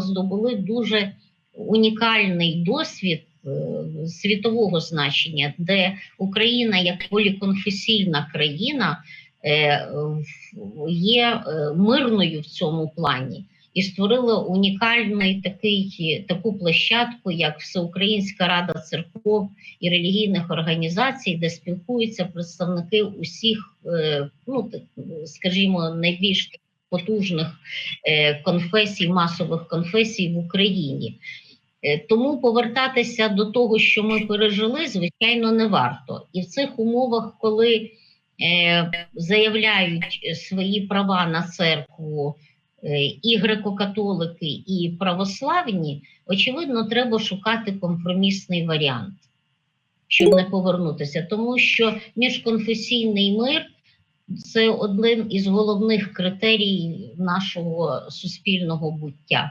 здобули дуже унікальний досвід е, світового значення, де Україна як поліконфесійна країна е, є е, мирною в цьому плані. І створила унікальний такий таку площадку, як Всеукраїнська рада церков і релігійних організацій, де спілкуються представники усіх, ну скажімо, найбільш потужних е, конфесій, масових конфесій в Україні. Е, Тому повертатися до того, що ми пережили, звичайно, не варто. І в цих умовах, коли е, заявляють свої права на церкву і греко-католики, і православні, очевидно, треба шукати компромісний варіант, щоб не повернутися, тому що міжконфесійний мир це один із головних критерій нашого суспільного буття.